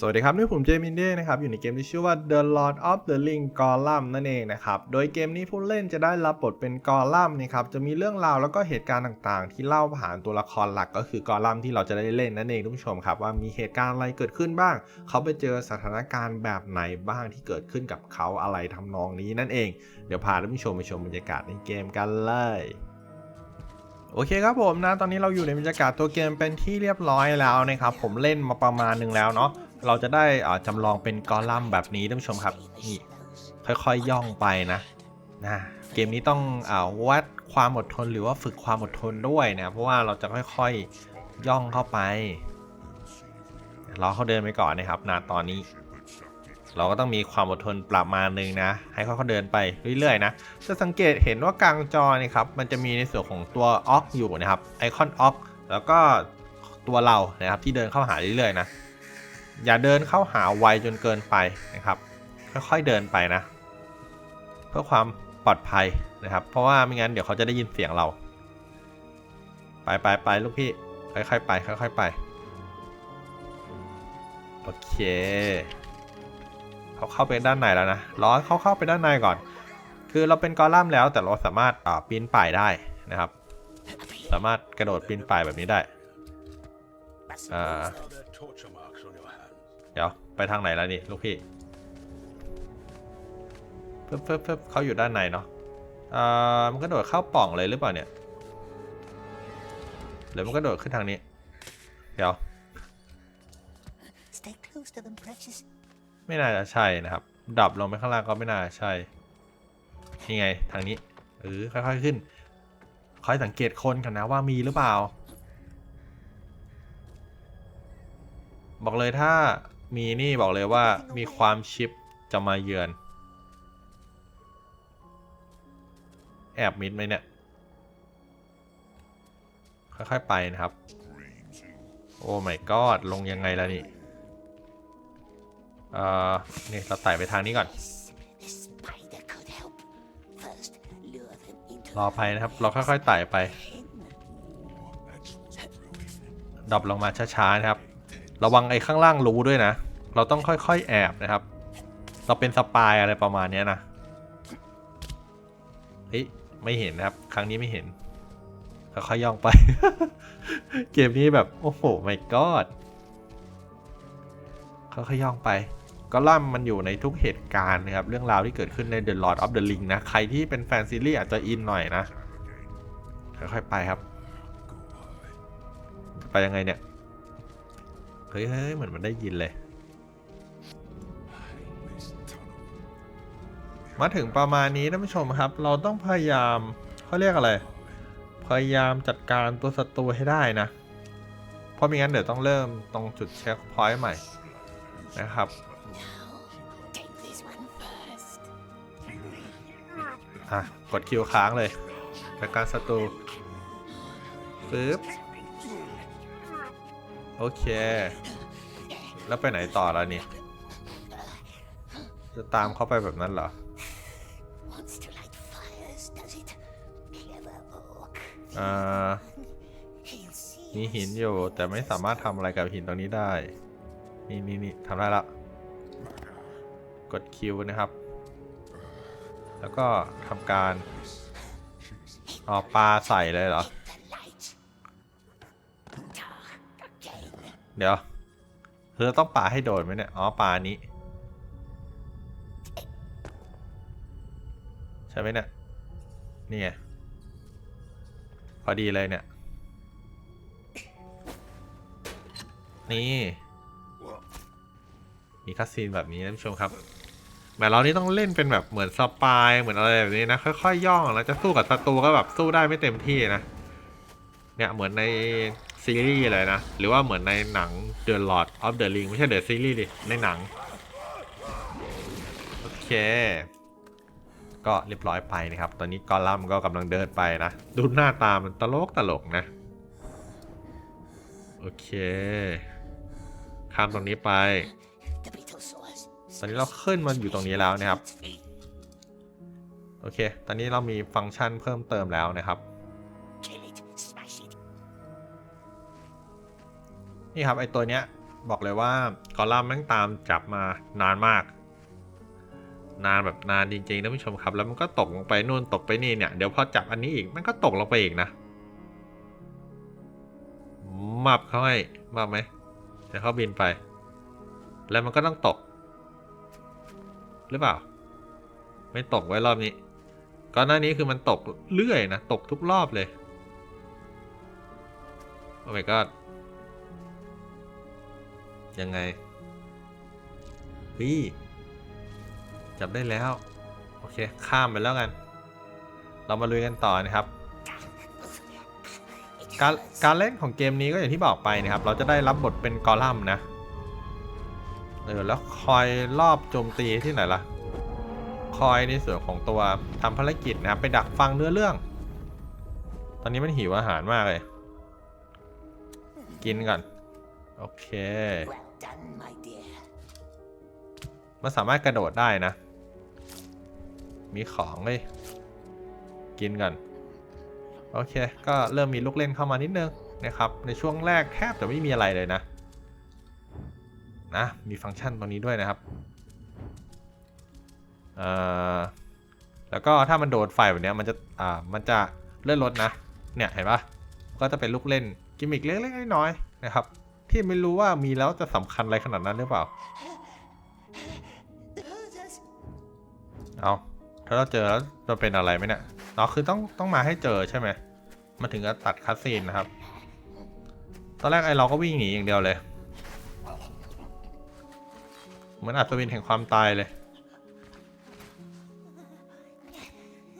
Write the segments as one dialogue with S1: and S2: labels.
S1: สวัสดีครับนี่ผมเจมินเด้นะครับ อยู่ในเกมที่ชื่อว่า The Lord of the Ring Gollum นั่นเองนะครับ โดยเกมนี้ผู้เล่นจะได้รับบทเป็นกอลัมนะครับ จะมีเรื่องราวแล้วก็เหตุการณ์ต่างๆ ที่เล่าผ่านตัวละครหลักก็คือกอลัมที่เราจะได้เล่นนั่นเองทุกผู้ชมครับ ว่ามีเหตุการณ์อะไรเกิดขึ้นบ้าง เขาไปเจอสถานการณ์แบบไหนบ้างที่เกิดขึ้นกับเขาอะไรทำนองนี้นั่นเอง เดี๋ยวพาท่านผู้ชมไปชมบรรยากาศในเกมกันเลยโอเคครับผมนะ ตอนนี้เราอยู่ในบรรยากาศตัวเกมเป็นที่เรียบร้อยแล้วนะครับ ผมเล่นมาประมาณหนึ่งแล้วเนาะ เราจะได้จำลองเป็นกอลัมน์แบบนี้ท่านผู้ชมครับนี่ค่อยๆย่องไปนะนะเกมนี้ต้องอวัดความอดทนหรือว่าฝึกความอดทนด้วยนะเพราะว่าเราจะค่อยๆย่องเข้าไปรอเขาเดินไปก่อนนะครับนะตอนนี้ เราก็ต้องมีความอดทนประมาณหนึ่งนะ ให้เขาเขาเดินไปเรื่อยๆนะจะสังเกตเห็นว่ากลางจอนี่ครับมันจะมีในส่วนของตัวอ็อกอยู่นะครับไอคอนอ็อกแล้วก็ตัวเรานะครับที่เดินเข้าหาเรื่อยๆนะ อย่าเดินเข้าหาไวจนเกินไปนะครับ ค่อยๆเดินไปนะ เพื่อความปลอดภัยนะครับ เพราะว่าไม่งั้นเดี๋ยวเขาจะได้ยินเสียงเรา ไปไปไปลูกพี่ ค่อยๆไป ค่อยๆไป โอเค เขาเข้าไปด้านในแล้วนะรอเขาเข้าไปด้านในก่อน คือเราเป็นกอลัมน์แล้วแต่เราสามารถปีนป่ายได้นะครับ สามารถกระโดดปีนป่ายแบบนี้ได้อ่า เดี๋ยวไปทางไหนแล้วนี่ลูกพี่เพิ่มเพิ่มเพิ่มเขาอยู่ด้านในเนาะอ่ามันก็โดดเข้าปล่องเลยหรือเปล่าเนี่ยหรือมันก็โดดขึ้นทางนี้ เดี๋ยว
S2: Stay close to them, precious.
S1: ไม่น่าจะใช่นะครับ ดับลงไปข้างล่างก็ไม่น่าจะใช่นี่ไงทางนี้เออค่อยๆขึ้นคอยสังเกตคนกันนะว่ามีหรือเปล่า บอกเลยถ้า มีนี่บอกเลยว่ามีความชิปจะมาเยือน แอบมิดไหมเนี่ย ค่อยๆไปนะครับ โอ้ my god ลงยังไงแล่ะนี่เอ่อนี่เราไต่ไปทางนี้ก่อน รอไปนะครับ เราค่อยๆไต่ไปดรอปลงมาช้าๆนะครับ ระวังไอ้ข้างล่างรู้ด้วยนะ เราต้องค่อยๆแอบนะครับ เราเป็นสปายอะไรประมาณนี้นะเฮ้ยไม่เห็นนะครับ ครั้งนี้ไม่เห็นค่อยๆย่องไป เกมนี้แบบ โอ้โห my god ค่อยๆย่องไป ก็ล่ำมันอยู่ในทุกเหตุการณ์นะครับ เรื่องราวที่เกิดขึ้นใน The Lord of the Ring นะ ใครที่เป็นแฟนซีรีส์อาจจะอินหน่อยนะ ค่อยๆไปครับ ไปยังไงเนี่ย เฮ้ยเฮ้ยเหมือนมันได้ยินเลย มาถึงประมาณนี้ท่านผู้ชมครับ เราต้องพยายามเขาเรียกอะไร พยายามจัดการตัวศัตรูให้ได้นะ เพราะม่งั้นเดี๋ยวต้องเริ่มตรงจุดเช็คพอยต์ใหม่นะครับอะกดคิวค้างเลยจัดการศัตรูปึ๊บโอเค แล้วไปไหนต่อแล้วนี่ จะตามเขาไปแบบนั้นเหรอ อ่ามีหินอยู่แต่ไม่สามารถทำอะไรกับหินตรงนี้ได้ นี่นี่นี่ทำได้ละ กดคิวนะครับ แล้วก็ทำการอ๋อปลาใส่เลยเหรอ เดี๋ยวเธอต้องปาให้โดนไหมเนี่ย อ๋อปลานี้ ใช่ไหมเนี่ย นี่ไง พอดีเลยเนี่ย นี่มีคัสซีนแบบนี้ท่านผู้ชมครับแบบเรานี่ต้องเล่นเป็นแบบเหมือนสปายเหมือนอะไรแบบนี้นะ ค่อยๆย่องแล้วจะสู้กับศัตรูก็แบบสู้ได้ไม่เต็มที่นะ เนี่ยเหมือนในซีรีส์เลยนะ หรือว่าเหมือนในหนัง The Lord of the Ring ไม่ใช่ The Series ดิในหนัง โอเค ก็เรียบร้อยไปนะครับ ตอนนี้กอลัมก็กำลังเดินไปนะ ดูหน้าตามันตลกตลกนะ โอเค ข้ามตรงนี้ไป ตอนนี้เราขึ้นมาอยู่ตรงนี้แล้วนะครับ โอเค ตอนนี้เรามีฟังก์ชันเพิ่มเติมแล้วนะครับ นี่ครับไอตัวเนี้ยบอกเลยว่ากอลัมแม่งตามจับมานานมาก นานแบบนานจริงๆท่านผู้ชมครับ แล้วมันก็ตกลงไปนู่นตกไปนี่เนี่ย เดี๋ยวพอจับอันนี้อีก มันก็ตกลงไปอีกนะมับเขาให้มับไหมเดี๋ยวเขาบินไป แล้วมันก็ต้องตก หรือเปล่า ไม่ตกไว้รอบนี้ ก่อนหน้านี้คือมันตกเรื่อยนะ ตกทุกรอบเลย โอ้ my god ยังไงพี่ จับได้แล้ว โอเค ข้ามไปแล้วกัน เรามาลุยกันต่อนะครับ การการเล่นของเกมนี้ก็อย่างที่บอกไปนะครับ เราจะได้รับบทเป็นกอลัมน์นะเออ แล้วคอยรอบโจมตีที่ไหนล่ะ คอยในส่วนของตัวทำภารกิจนะครับ ไปดักฟังเนื้อเรื่อง ตอนนี้มันหิวอาหารมากเลย กินก่อน โอเค มันสามารถกระโดดได้นะ มีของเลย กินก่อน โอเค ก็เริ่มมีลูกเล่นเข้ามานิดนึงนะครับ ในช่วงแรกแทบจะไม่มีอะไรเลยนะ นะ มีฟังก์ชันตรงนี้ด้วยนะครับ เอ่อ แล้วก็ถ้ามันโดนไฟแบบนี้มันจะ อ่า มันจะเลื่อนรถนะ เนี่ยเห็นปะก็จะเป็นลูกเล่นกิมมิกเล็กๆน้อยๆนะครับ ที่ไม่รู้ว่ามีแล้วจะสำคัญอะไรขนาดนั้นหรือเปล่า เอาถ้าเราเจอแล้วจะเป็นอะไรไหมเนี่ยเราคือต้องต้องมาให้เจอใช่ไหมมาถึงจะตัดคัสซีนนะครับ ตอนแรกไอ้เราก็วิ่งหนีอย่างเดียวเลย เหมือนอัศวินแห่งความตายเลย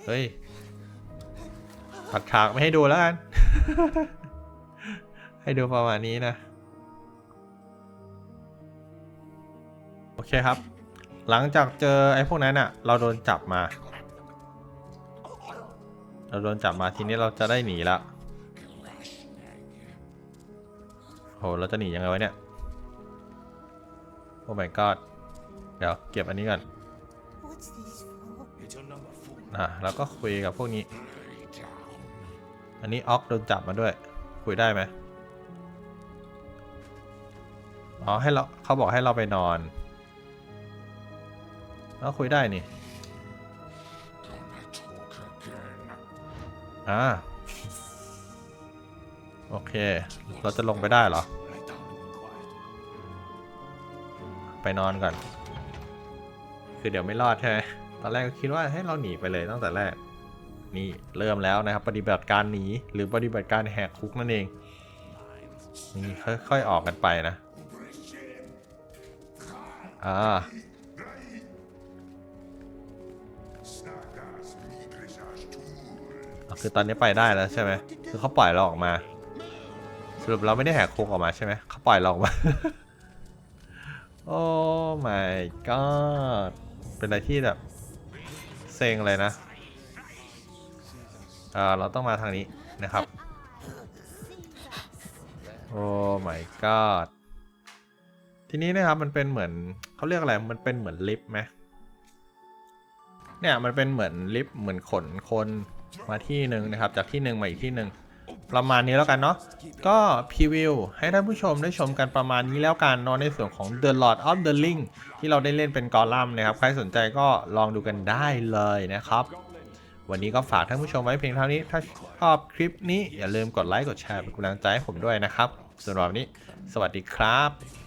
S1: เฮ้ย ตัดฉากไม่ให้ดูแล้วกัน ให้ดูประมาณนี้นะ โอเคครับ หลังจากเจอไอ้พวกนั้นอะเราโดนจับมา เราโดนจับมาทีนี้เราจะได้หนีล้วโหเราจะหนียังไงวะเนี่ยโอ้ my god เดี๋ยวเก็บอันนี้ก่อน
S2: What's this for?
S3: It's another fool.
S1: อะแล้วก็คุยกับพวกนี้ อันนี้ออกโดนจับมาด้วย คุยได้ไหมอ๋อให้เราเขาบอกให้เราไปนอน แล้วคุยได้นี่อ่าโอเค เราจะลงไปได้เหรอ ไปนอนก่อน คือเดี๋ยวไม่รอดใช่ไหมตอนแรกก็คิดว่าให้เราหนีไปเลยตั้งแต่แรก นี่เริ่มแล้วนะครับ ปฏิบัติการหนีหรือปฏิบัติการแหกคุกนั่นเอง นี่ค่อยๆออกกันไปนะ อ่า คือตอนนี้ไปได้แล้วใช่ไหมคือเขาปล่อยเราออกมา สรุปเราไม่ได้แหกคุกออกมาใช่ไหมเขาปล่อยเราออกมา โอ้ my god เป็นอะไรที่แบบเซ็งเลยนะอ่าเราต้องมาทางนี้นะครับ โอ้ my god ทีนี้นะครับมันเป็นเหมือนเขาเรียกอะไร มันเป็นเหมือนลิฟต์ไหมเนี่ยมันเป็นเหมือนลิฟต์เหมือนขนคน มาที่หนึ่งนะครับ จากที่หนึ่งมาอีกที่หนึ่งประมาณนี้แล้วกันเนาะก็พรีวิวให้ท่านผู้ชมได้ชมกันประมาณนี้แล้วกันเนาะในส่วนของ The Lord of the Ring ที่เราได้เล่นเป็นกอลัมนะครับ ใครสนใจก็ลองดูกันได้เลยนะครับ วันนี้ก็ฝากท่านผู้ชมไว้เพียงเท่านี้ ถ้าชอบคลิปนี้อย่าลืมกดไลค์กดแชร์เป็นกำลังใจให้ผมด้วยนะครับสำหรับวันนี้ สวัสดีครับ